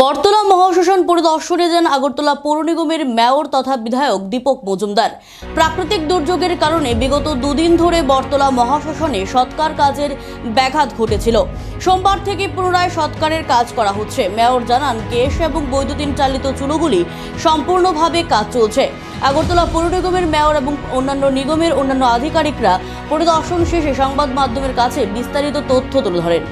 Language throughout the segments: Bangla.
বর্তলা মহাশ্মশান পরিদর্শনে যান আগরতলা পৌর নিগমের মেয়র তথা বিধায়ক দীপক মজুমদার। প্রাকৃতিক দুর্যোগের কারণে বিগত দুদিন ধরে বর্তলা মহাশ্মশানে সৎকার কাজের ব্যাঘাত ঘটেছিল। সোমবার থেকে পুনরায় সৎকারের কাজ করা হচ্ছে। মেয়র জানান, গ্যাস এবং বৈদ্যুতিন চালিত চুলোগুলি সম্পূর্ণভাবে কাজ চলছে। আগরতলা পৌর নিগমের মেয়র এবং অন্যান্য নিগমের অন্যান্য আধিকারিকরা পরিদর্শন শেষে সংবাদ মাধ্যমের কাছে বিস্তারিত তথ্য তুলে ধরেন।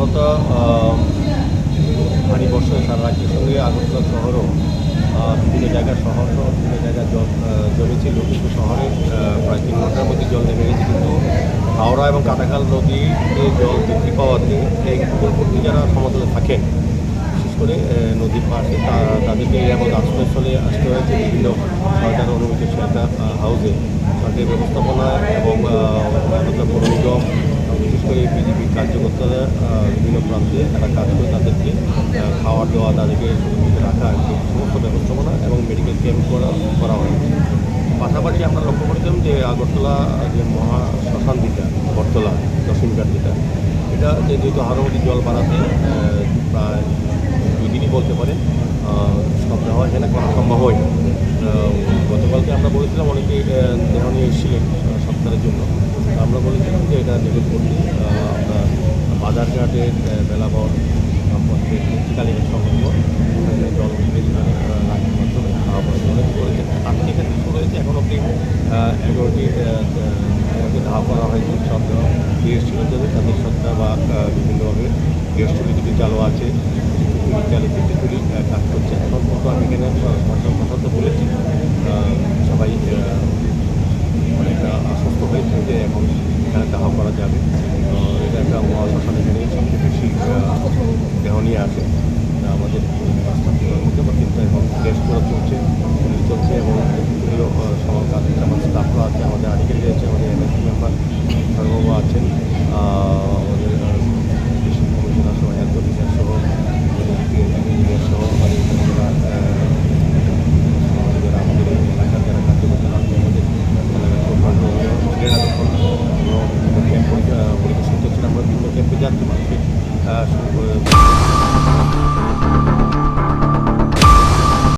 সাধারণত ভারী বর্ষায় সারা রাজ্যের সঙ্গে আগরতলা শহরও বিভিন্ন জায়গায় শহর সহ বিভিন্ন জায়গায় জল জমেছিল। কিন্তু শহরে প্রায় তিন ঘণ্টার মধ্যে জল নেমে গেছে। কিন্তু হাওড়া এবং কাটাখাল নদীতে জল বৃদ্ধি পাওয়াতে এই উপকূলবর্তী যারা সমতলে থাকেন, বিশেষ করে নদীর পাশে তাদেরকে এমন আশ্রয়স্থলে আসতে হয়েছে। বিভিন্ন সরকার অনুমতি শেল্টার হাউসে সরকারি ব্যবস্থাপনা এবং পৌর নিগম বিশেষ করে বিজেপি কার্যকর্তারা বিভিন্ন প্রান্তে তারা কাজ করে তাদেরকে খাওয়ার দেওয়া তাদেরকে রাখা সমস্ত ব্যবস্থাপনা এবং মেডিকেল ক্যাম্প করা করা হয়। পাশাপাশি আমরা লক্ষ্য করেছিলাম যে আগরতলা যে মহা শ্মশান দিটা বটতলা দশমীঘাট যেটা এটা যে যেহেতু হারমতি জল বাড়াতে প্রায় দুই দিনই বলতে আহ, সব দেওয়া এখানে করা সম্ভব আহ, গতকালকে আমরা বলেছিলাম অনেকে দেহ নিয়ে এসেছিলেন সপ্তাহের জন্য তো আমরা বলেছিলাম যে এটা আহ, আমরা বাজারঘাটের বেলাবর পথের মুক্তিকালীন সংগ্রহ এখানে জল রাখার মাধ্যমে খাওয়া জলে করেছে তার থেকে এখানে শুরু হয়েছে এখন অব্দি এগারোটি ধাপ করা হয়েছে। সব ছিল যাদের তাদের সত্তা বা বিভিন্নভাবে চুরি দুটি চালু আছে চালু চুরি কাজ করছে। এখন কিন্তু আমি এখানে সরকার কথা বলেছি আহ, সবাই আহ, অনেকটা আশ্বস্ত হয়েছে যে এখন এখানে দাহ করা যাবে তো এটা একটা মহাশ্মশান এখানে সবচেয়ে বেশি আহ, দেহ নিয়ে আসে তা আমাদের পাঁচটা ফ্লোরের মধ্যে বা তিনটা এখন টেস্ট চলছে চুরি চলছে এবং সবার কাজ আমার স্টাফরা আছে, আমাদের আধিকারিক আছে, আমাদের এমএসপি মেম্বার সর্ববাবু আছেন আমাদের কৃষি কমিশনার সহ হেলথ অফিসার সহ ইঞ্জিনিয়ার আমাদের যারা আমাদের যারা আমাদের এলাকার আমাদের আমরা বিভিন্ন ক্যাম্পে যাচ্ছি, মানুষকে